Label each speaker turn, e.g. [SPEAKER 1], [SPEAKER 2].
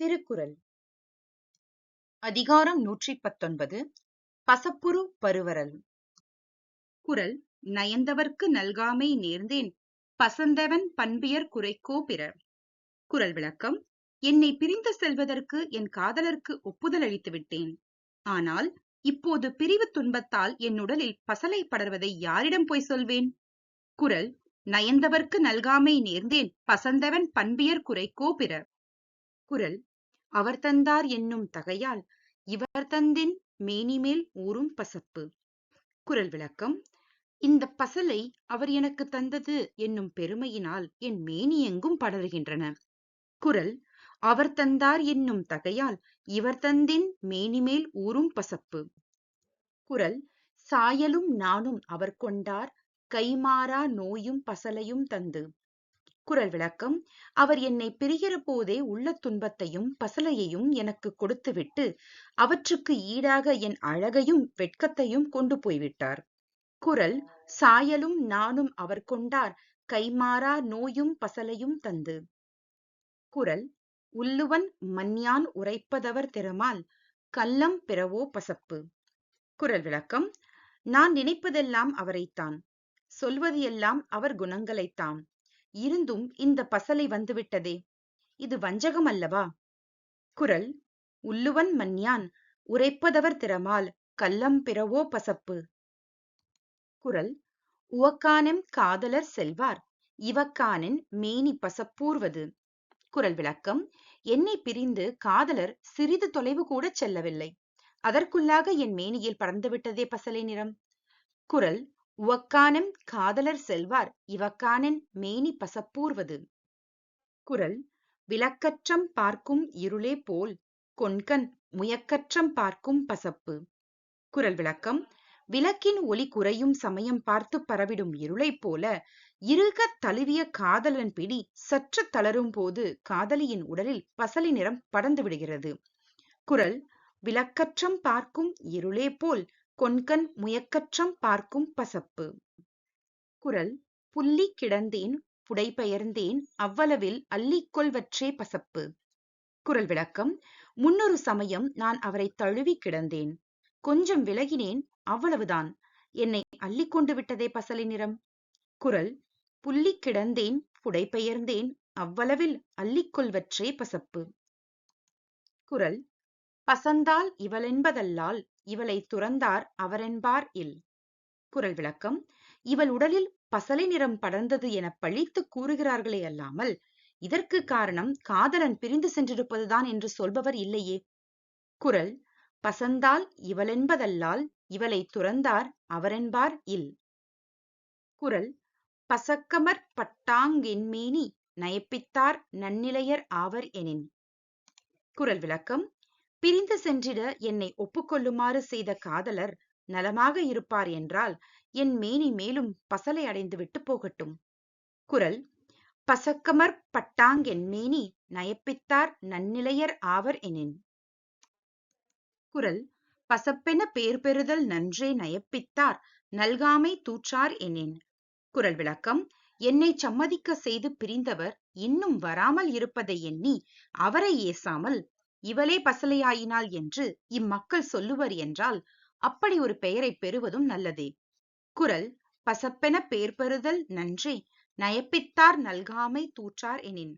[SPEAKER 1] திருக்குறள். அதிகாரம் நூற்றி பத்தொன்பது பசப்புரு பருவரல் குரல் நயந்தவர்க்கு நல்காமை நேர்ந்தேன் பசந்தவன் பண்பியர் குறைக்கோ பிற குரல் விளக்கம் என்னை பிரிந்து செல்வதற்கு என் காதலருக்கு ஒப்புதல் அளித்து விட்டேன். ஆனால் இப்போது பிரிவு துன்பத்தால் என் உடலில் பசலை படர்வதை யாரிடம் போய் சொல்வேன்? குரல் நயந்தவர்க்கு நல்காமை நேர்ந்தேன் பசந்தவன் பண்பியர் குறைக்கோ பிற குரல் அவர் தந்தார் என்னும் தகையால் இவர் தந்தின் மேனிமேல் ஊறும் பசப்பு. குரல் விளக்கம் இந்த பசலை அவர் எனக்கு தந்தது என்னும் பெருமையினால் என் மேனி எங்கும் படர்கின்றன. குரல் அவர் தந்தார் என்னும் தகையால் இவர் தந்தின் மேனிமேல் ஊறும் பசப்பு. குரல் சாயலும் நானும் அவர் கொண்டார் கைமாறா நோயும் பசலையும் தந்து. குரல் விளக்கம். அவர் என்னை பிரிகிற போதே உள்ள துன்பத்தையும் பசலையையும் எனக்கு கொடுத்துவிட்டு அவற்றுக்கு ஈடாக என் அழகையும் வெட்கத்தையும் கொண்டு போய்விட்டார். குரல் சாயலும் நானும் அவர் கொண்டார் கைமாறா நோயும் பசலையும் தந்து குரல் உள்ளுவன் மன்யான் உரைப்பதவர் திறமால் கல்லம் பிறவோ பசப்பு குரல் விளக்கம் நான் நினைப்பதெல்லாம் அவரைத்தான். சொல்வது எல்லாம் அவர் குணங்களைத்தான். இருந்தும் இந்த பசலை வந்துவிட்டதே இது வஞ்சகம் அல்லவா? குரல் உள்ளுவன் மன்யான் உரைப்பதவர் திறமால் கல்லம் பிறவோ பசப்பு? குரல் உவக்கானெம் காதலர் செல்வார் இவக்கானின் மேனி பசப்பூர்வது? குரல் விளக்கம் என்னை பிரிந்து காதலர் சிறிது தொலைவு கூட செல்லவில்லை. அதற்குள்ளாக என் மேனியில் பறந்துவிட்டதே பசலை நிறம். குரல் உவக்கானம் காதலர் செல்வார் இவக்கானன் மேனி பசப்பூர்வது. குரல் விளக்கற்றம் பார்க்கும் இருளே போல் கொன்கன் முயக்கற்றம் பார்க்கும் பசப்பு. குரல் விளக்கம் விளக்கின் ஒளி குறையும் சமயம் பார்த்து பரவிடும் இருளைப் போல இருக தழுவிய காதலன் பிடி சற்று தளரும் போது காதலியின் உடலில் பசலி நிறம் படர்ந்து விடுகிறது. குரல் விளக்கற்றம் பார்க்கும் இருளே போல் கொன்கன் முயக்கற்றம் பார்க்கும் பசப்பு. குரல் புள்ளி கிடந்தேன் புடைபெயர்ந்தேன் அவ்வளவில் அள்ளிக்கொள்வற்றே பசப்பு குரல் விளக்கம் முன்னொரு சமயம் நான் அவரை தழுவி கிடந்தேன். கொஞ்சம் விலகினேன் அவ்வளவுதான். என்னை அள்ளிக்கொண்டு விட்டதே பசலை நிறம் குரல் புள்ளி கிடந்தேன் புடைபெயர்ந்தேன் அவ்வளவில் அள்ளிக்கொள்வற்றே பசப்பு குரல் பசந்தால் இவளென்பதல்லால் இவளை துறந்தார் அவரென்பார் இல். குரல் விளக்கம் இவள் உடலில் பசலை நிறம் படர்ந்தது என பழித்து கூறுகிறார்களே அல்லாமல் இதற்கு காரணம் காதலன் பிரிந்து சென்றிருப்பதுதான் என்று சொல்பவர் இல்லையே. குரல் பசந்தால் இவளென்பதல்லால் இவளை துறந்தார் அவரென்பார் இல். குரல் பசக்கமர் பட்டாங்கென்மேனி நயப்பித்தார் நன்னிலையர் ஆவர் எனின். குரல் விளக்கம் பிரிந்து சென்றிட என்னை ஒப்புக்கொள்ளுமாறு செய்த காதலர் நலமாக இருப்பார் என்றால் என் மேனி மேலும் பசலை அடைந்து விட்டு போகட்டும். குரல் பசக்கமர் பட்டாங்கென் மேனி நயப்பித்தார் நன்னிலையர் ஆவர் எனின். குரல் பசப்பென பேர் பெறுதல் நன்றே நயப்பித்தார் நல்காமை தூற்றார் எனின். குரல் விளக்கம் என்னை சம்மதிக்க செய்து பிரிந்தவர் இன்னும் வராமல் இருப்பதை எண்ணி அவரை ஏசாமல் இவளே பசலையாயினாள் என்று இம்மக்கள் சொல்லுவர் என்றால் அப்படி ஒரு பெயரை பெறுவதும் நல்லதே. குரல் பசப்பென பேர் பெறுதல் நன்றே நயப்பித்தார் நல்காமை தூற்றார் எனின்.